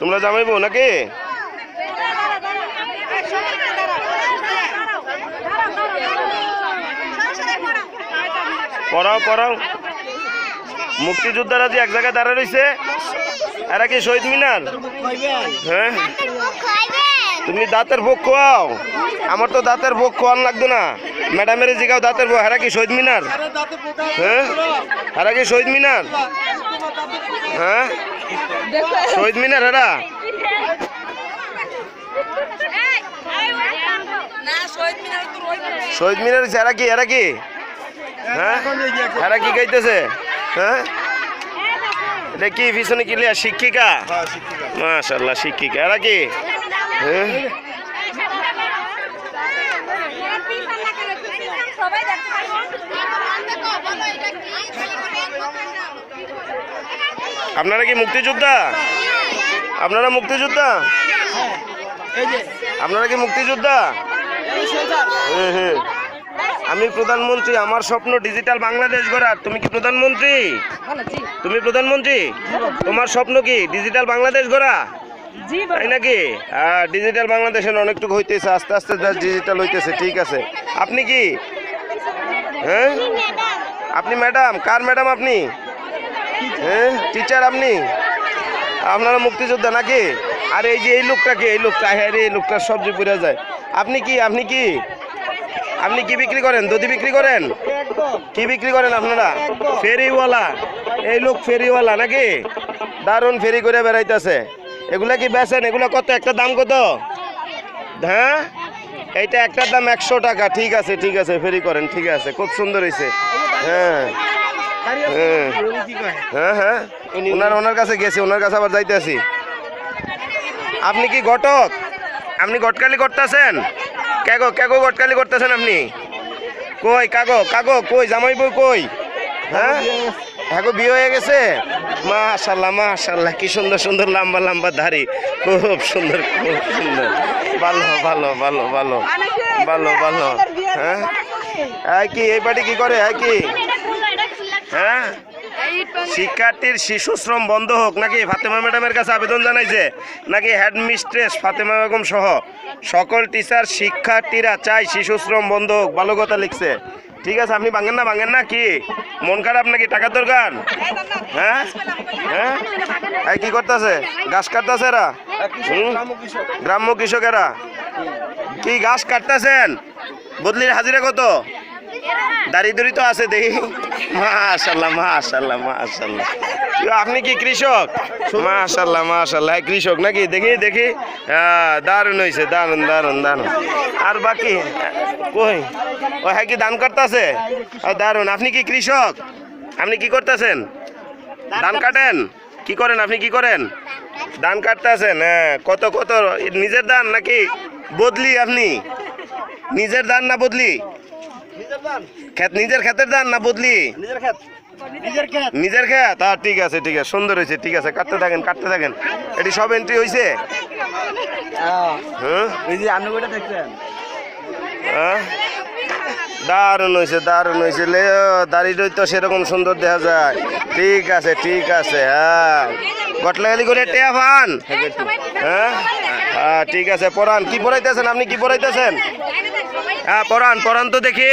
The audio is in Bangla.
তোমরা জামাইবো নাকি? পড়াও পড়াও। মুক্তিযোদ্ধারা যে এক জায়গায় দাঁড়া রয়েছে এরা কি শহীদ মিনার? হ্যাঁ? তুমি দাঁতের ভোগ খোয়াও? আমার তো দাঁতের ভোগ খোয়ান লাগতো না। ম্যাডামের জিগাও দাঁতের ভোগ হারা কি শহীদ মিনার? হ্যাঁ? হারা কি শহীদ মিনার? হ্যাঁ? শহীদ মিনার হারা শহীদ মিনার এরা কি এরা কি? হ্যাঁ? এরা কি গাইতেছে? হ্যাঁ? এটা কি, পিছনে কি শিক্ষিকা? মাশাল্লাহ শিক্ষিকা। এরা কি? হ্যাঁ? সবাই দেখতে আপনারা কি মুক্তিযোদ্ধা? আপনারা মুক্তিযোদ্ধা? আপনারা কি মুক্তিযোদ্ধা? হ্যাঁ হ্যাঁ। আমি প্রধানমন্ত্রী, আমার স্বপ্ন ডিজিটাল বাংলাদেশ গড়ার। তুমি কি প্রধানমন্ত্রী? তুমি প্রধানমন্ত্রী? তোমার স্বপ্ন কি ডিজিটাল বাংলাদেশ গড়া? তাই নাকি? ডিজিটাল বাংলাদেশের অনেকটুকু হইতেছে, আস্তে আস্তে ডিজিটাল হইতেছে, ঠিক আছে। আপনি কি? হ্যাঁ? আপনি ম্যাডাম, কার ম্যাডাম আপনি? হ্যাঁ টিচার আপনি? আপনারা মুক্তিযোদ্ধা নাকি? আর এই যে এই লোকটাকে এই লোকটা হ্যাঁ এই লোকটা সবজি পুড়ে যায়। আপনি কি আপনি কি? আপনি কি বিক্রি করেন? দধি বিক্রি করেন? কি বিক্রি করেন আপনারা? ফেরিওয়ালা। এই লোক ফেরিওয়ালা নাকি? দারুণ ফেরি করে বেড়াইতেছে। এগুলা কি বেচেন? এগুলো কত? একটা দাম কত? হ্যাঁ? এইটা একটার দাম একশো টাকা। ঠিক আছে ঠিক আছে, ফেরি করেন। ঠিক আছে, খুব সুন্দর হয়েছে হ্যাঁ। হ্যাঁ হ্যাঁ। হ্যাঁ ওনার ওনার কাছে গেছি ওনার কাছে আবার যাইতে আছি আপনি কি ঘটক? আপনি গটকালি করতেছেন? কেগো কেগো গটকালি করতেছেন আপনি? কই কাগো কাগো কই জামাই বই কই? হ্যাঁ? হ্যাঁ বিয়ে হয়ে গেছে? মাশাল্লাহ মাশাল্লাহ কি সুন্দর সুন্দর লম্বা লম্বা ধাড়ি খুব সুন্দর খুব সুন্দর। ভালো ভালো ভালো ভালো। ভালো ভালো। হ্যাঁ? কি এই পার্টি কি করে? এই কি? হ্যাঁ? শিক্ষার্থীর শিশু শ্রম বন্ধ হোক, নাকি ফাতেমা ম্যাডামের কাছে আবেদন জানাইছে? নাকি হেডমিস্ট্রেস ফাতেমা বেগম সহ সকল টিচার শিক্ষার্থীরা চাই শিশু শ্রম বন্ধ হোক, ভালো কথা লিখছে। ঠিক আছে, আপনি ভাঙেন না ভাঙেন না কি? মন খারাপ নাকি? টাকার দরকার? হ্যাঁ? হ্যাঁ? কি করতেছে? গাছ কাটতেছে এরা? গ্রাম্য কৃষকেরা? কি গাছ কাটতেছেন? বদলির হাজিরা কত? দাড়ি তো আছে দেখি। মাশাল্লাহ মাশাল্লাহ মাশাল্লাহ। আপনি কি কৃষক? মাশাল্লাহ মাশাল্লাহ। কৃষক নাকি? দেখি দেখি। দারুণ হয়েছে দারুণ দারুণ দারুণ। আর বাকি? কই? ও হ্যাঁ কি দান করতেছে দারুণ। আপনি কি কৃষক? আপনি কি করতেছেন? ধান কাটেন? কি করেন আপনি? কি করেন? ধান কাটতেছেন হ্যাঁ। কত কত? নিজের ধান নাকি বদলি আপনি? নিজের ধান না বদলি? ক্ষেত নিজের ক্ষেতের ধান না বদলি? নিজের খেত। হ্যাঁ ঠিক আছে ঠিক আছে সুন্দর হয়েছে ঠিক আছে কাটতে থাকেন কাটতে থাকেন। এটি সব এন্ট্রি হয়েছে হ্যাঁ। হ্যাঁ? দারুণ হয়েছে দারুণ হয়েছে। লে দাড়িটাই তো সেরকম সুন্দর দেখা যায়। ঠিক আছে ঠিক আছে হ্যাঁ। গটলাগালি করে টেয়া ফান হ্যাঁ হ্যাঁ? ঠিক আছে পড়ান কি পড়াইতেছেন আপনি কি পড়াইতেছেন হ্যাঁ পড়ান পড়ান তো দেখি।